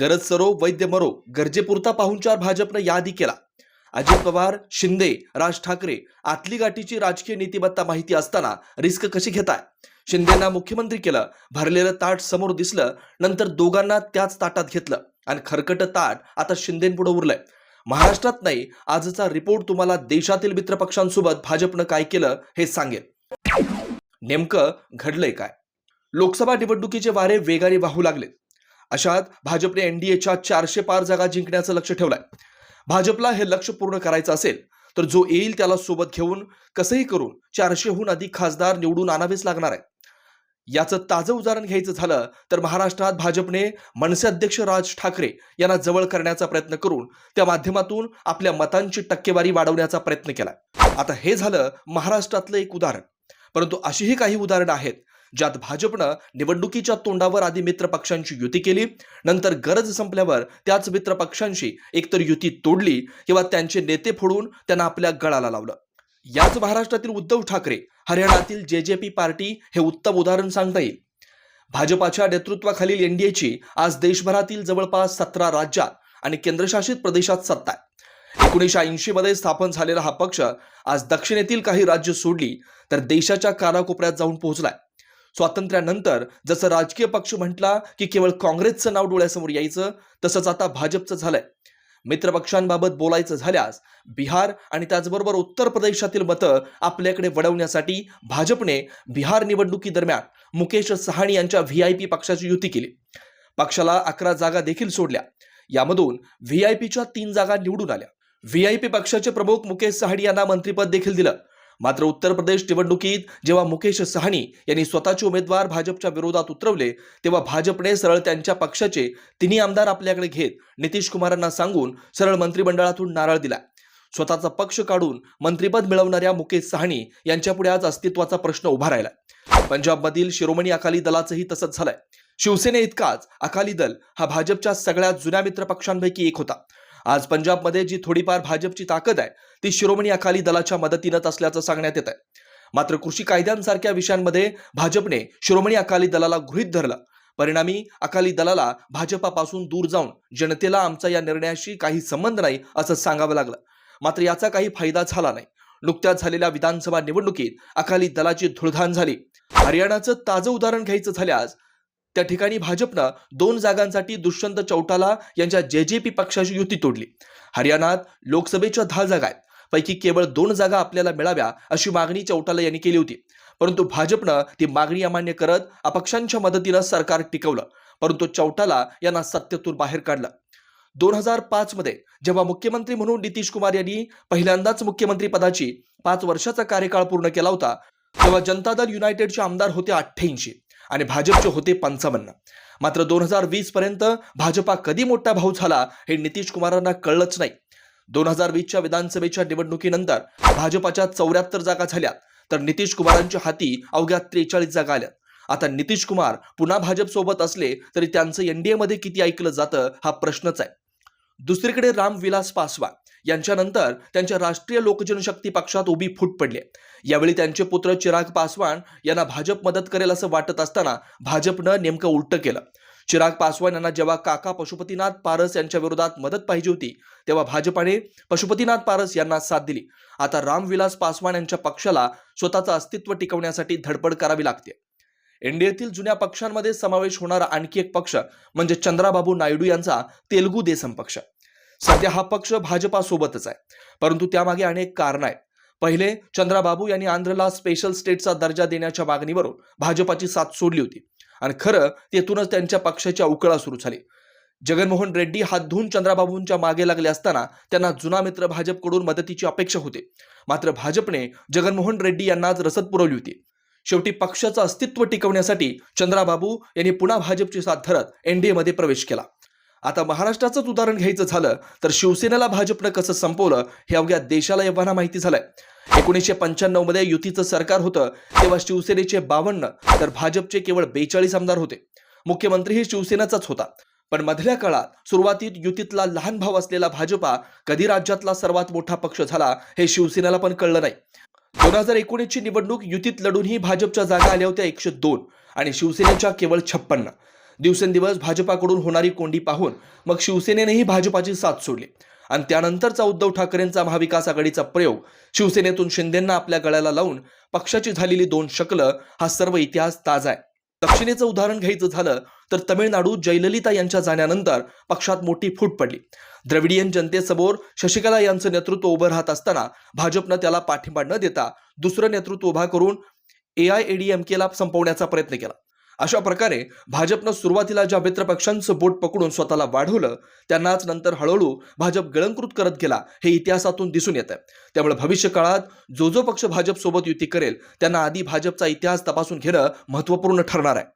गरज सरो वैद्य मरो गरजेपुरता पाहुणचार भाजपनं यादी केला. अजित पवार शिंदे राज ठाकरे आतली गाठीची राजकीय नीतिमत्ता माहिती असताना रिस्क कशी घेताय? शिंदेना मुख्यमंत्री केलं भरलेलं ताट समोर दिसलं नंतर दोघांना त्याच ताटात घेतलं आणि खरकट ताट आता शिंदेपुढे उरलंय. महाराष्ट्रात नाही आजचा रिपोर्ट तुम्हाला देशातील मित्रपक्षांसोबत भाजपनं काय केलं हे सांगेल. नेमकं घडलंय काय? लोकसभा निवडणुकीचे वारे वेगाने वाहू लागले. अशात भाजपने एनडीएच्या चारशे पार जागा जिंकण्याचं लक्ष ठेवलंय. भाजपला हे लक्ष पूर्ण करायचं असेल तर जो येईल त्याला सोबत घेऊन कसंही करून चारशेहून अधिक खासदार निवडून आणावेच लागणार आहे. याचं ताजं उदाहरण घ्यायचं झालं तर महाराष्ट्रात भाजपने मनसे अध्यक्ष राज ठाकरे यांना जवळ करण्याचा प्रयत्न करून त्या माध्यमातून आपल्या मतांची टक्केवारी वाढवण्याचा प्रयत्न केला आता हे झालं महाराष्ट्रातलं एक उदाहरण. परंतु अशीही काही उदाहरणं आहेत ज्यात भाजपनं निवडणुकीच्या तोंडावर आधी मित्र पक्षांची युती केली नंतर गरज संपल्यावर त्याच मित्र पक्षांशी एकतर युती तोडली किंवा त्यांचे नेते फोडून त्यांना आपल्या गळाला लावलं. याच महाराष्ट्रातील उद्धव ठाकरे हरियाणातील जे जे पी पार्टी हे उत्तम उदाहरण सांगता येईल. भाजपाच्या नेतृत्वाखालील एनडीएची आज देशभरातील जवळपास सतरा राज्यात आणि केंद्रशासित प्रदेशात सत्ता आहे. एकोणीसशे ऐंशी मध्ये स्थापन झालेला हा पक्ष आज दक्षिणेतील काही राज्य सोडली तर देशाच्या कानाकोपऱ्यात जाऊन पोहोचलाय. स्वातंत्र्यानंतर जसं राजकीय पक्ष म्हटला की केवळ काँग्रेसचं नाव डोळ्यासमोर यायचं तसंच आता भाजपचं झालंय. मित्रपक्षांबाबत बोलायचं झाल्यास बिहार आणि त्याचबरोबर उत्तर प्रदेशातील मतं आपल्याकडे वळवण्यासाठी भाजपने बिहार निवडणुकीदरम्यान मुकेश सहाणी यांच्या व्ही आय पी पक्षाची युती केली. पक्षाला अकरा जागा देखील सोडल्या. यामधून व्ही आय पीच्या तीन जागा निवडून आल्या. व्ही आय पी पक्षाचे प्रमुख मुकेश सहाणी यांना मंत्रिपद देखील दिलं. मात्र उत्तर प्रदेश निवडणुकीत जेव्हा मुकेश सहानी यांनी स्वतःचे उमेदवार भाजपच्या विरोधात उतरवले तेव्हा भाजपने सरळ त्यांच्या पक्षाचे तिन्ही आमदार आपल्याकडे घेत नितीश कुमारांना सांगून सरळ मंत्रिमंडळातून नारळ दिला. स्वतःचा पक्ष काढून मंत्रिपद मिळवणाऱ्या मुकेश सहाणी यांच्यापुढे आज अस्तित्वाचा प्रश्न उभा राहिला. पंजाबमधील शिरोमणी अकाली दलाचंही तसंच झालंय. शिवसेने इतकाच अकाली दल हा भाजपच्या सगळ्यात जुन्या मित्र पक्षांपैकी एक होता. आज पंजाबमध्ये जी थोडीफार भाजपची ताकद आहे ती शिरोमणी अकाली दलाच्या मदतीनंच असल्याचं सांगण्यात येत आहे मात्र कृषी कायद्यांसारख्या विषयांमध्ये भाजपने शिरोमणी अकाली दलाला गृहित धरलं. परिणामी अकाली दलाला भाजपापासून दूर जाऊन जनतेला आमचा या निर्णयाशी काही संबंध नाही असं सांगावं लागलं. मात्र याचा काही फायदा झाला नाही. नुकत्याच झालेल्या विधानसभा निवडणुकीत अकाली दलाची धुळधाण झाली. हरियाणाचं ताजं उदाहरण घ्यायचं झाल्यास त्या ठिकाणी भाजपनं दोन जागांसाठी दुष्यंत चौटाला यांच्या जे जे पी पक्षाची युती तोडली. हरियाणात लोकसभेच्या दहा जागा आहेत. पैकी केवळ दोन जागा आपल्याला मिळाव्या अशी मागणी चौटाला यांनी केली होती. परंतु भाजपनं ती मागणी अमान्य करत अपक्षांच्या मदतीनं सरकार टिकवलं. परंतु चौटाला यांना सत्तेतून बाहेर काढलं. दोन हजार पाच मध्ये जेव्हा मुख्यमंत्री म्हणून नितीश कुमार यांनी पहिल्यांदाच मुख्यमंत्री पदाची पाच वर्षाचा कार्यकाळ पूर्ण केला होता तेव्हा जनता दल युनायटेडचे आमदार होते अठ्ठ्याऐंशी. आणि भाजपचे होते पंचावन्न. मात्र दोन हजार वीस पर्यंत भाजपा कधी मोठा भाऊ झाला हे नितीश कुमारांना कळलंच नाही. दोन हजार वीसच्या विधानसभेच्या निवडणुकीनंतर भाजपाच्या चौऱ्याहत्तर जागा झाल्या तर नितीश कुमारांच्या हाती अवघ्या त्रेचाळीस जागा आल्या. आता नितीश कुमार पुन्हा भाजप सोबत असले तरी त्यांचं एनडीएमध्ये किती ऐकलं जातं हा प्रश्नच आहे. दुसरीकडे रामविलास पासवान. यांच्यानंतर त्यांच्या राष्ट्रीय लोकजनशक्ती पक्षात उभी फूट पडली. यावेळी त्यांचे पुत्र चिराग पासवान यांना भाजप मदत करेल असं वाटत असताना भाजपनं नेमकं उलटं केलं. चिराग पासवान यांना जेव्हा काका पशुपतीनाथ पारस यांच्या विरोधात मदत पाहिजे होती तेव्हा भाजपाने पशुपतीनाथ पारस यांना साथ दिली. आता रामविलास पासवान यांच्या पक्षाला स्वतःचं अस्तित्व टिकवण्यासाठी धडपड करावी लागते. एनडीएतील जुन्या पक्षांमध्ये समावेश होणारा आणखी एक पक्ष म्हणजे चंद्राबाबू नायडू यांचा तेलगू देसम पक्ष. सध्या हा पक्ष भाजपासोबतच आहे. परंतु त्यामागे अनेक कारण आहेत. पहिले चंद्राबाबू यांनी आंध्रला स्पेशल स्टेटचा दर्जा देण्याच्या मागणीवरून भाजपाची साथ सोडली होती. आणि खरं तेथूनच त्यांच्या पक्षाची अवकळा सुरू झाली. जगनमोहन रेड्डी हात धुवून चंद्राबाबूंच्या मागे लागले असताना त्यांना जुना मित्र भाजपकडून मदतीची अपेक्षा होती. मात्र भाजपने जगनमोहन रेड्डी यांनाच रसद पुरवली होती. शेवटी पक्षाचं अस्तित्व टिकवण्यासाठी चंद्राबाबू यांनी पुन्हा भाजपची साथ धरत एनडीए मध्ये प्रवेश केला. आता महाराष्ट्राचंच उदाहरण घ्यायचं झालं तर शिवसेनेला भाजपनं कसं संपवलं हे अवघ्या देशाला एव्हाना माहिती झालंय. एकोणीसशे पंच्याण्णवमध्ये युतीचं सरकार होतं तेव्हा शिवसेनेचे बावन्न तर भाजपचे केवळ बेचाळीस आमदार होते. मुख्यमंत्री हे शिवसेनेचाच होता. पण मधल्या काळात सुरुवातीत युतीतला लहान भाव असलेला भाजपा कधी राज्यातला सर्वात मोठा पक्ष झाला हे शिवसेनेला पण कळलं नाही. दोन हजार एकोणीसची निवडणूक युतीत लढूनही भाजपच्या जागा आल्या होत्या एकशे दोन आणि शिवसेनेच्या केवळ छप्पन्न. दिवसेंदिवस भाजपाकडून होणारी कोंडी पाहून मग शिवसेनेनेही भाजपाची साथ सोडली. आणि त्यानंतरचा उद्धव ठाकरेंचा महाविकास आघाडीचा प्रयोग शिवसेनेतून शिंदेंना आपल्या गळ्याला लावून पक्षाची झालेली दोन शकलं हा सर्व इतिहास ताजा आहे. दक्षिणेचं उदाहरण घ्यायचं झालं तर तमिळनाडू जयललिता यांच्या जाण्यानंतर पक्षात मोठी फूट पडली. द्रविडियन जनतेसमोर शशिकला यांचं नेतृत्व उभं राहत असताना भाजपनं त्याला पाठिंबा न देता दुसरं नेतृत्व उभा करून ए आय एडीएमकेला संपवण्याचा प्रयत्न केला. अशा प्रकारे भाजपनं सुरुवातीला ज्या मित्रपक्षांचं बोट पकडून स्वतःला वाढवलं त्यांनाच नंतर हळूहळू भाजप गिळंकृत करत गेला हे इतिहासातून दिसून येतं त्यामुळे भविष्य काळात जो जो पक्ष भाजपसोबत युती करेल त्यांना आधी भाजपचा इतिहास तपासून घेणं महत्त्वपूर्ण ठरणार आहे.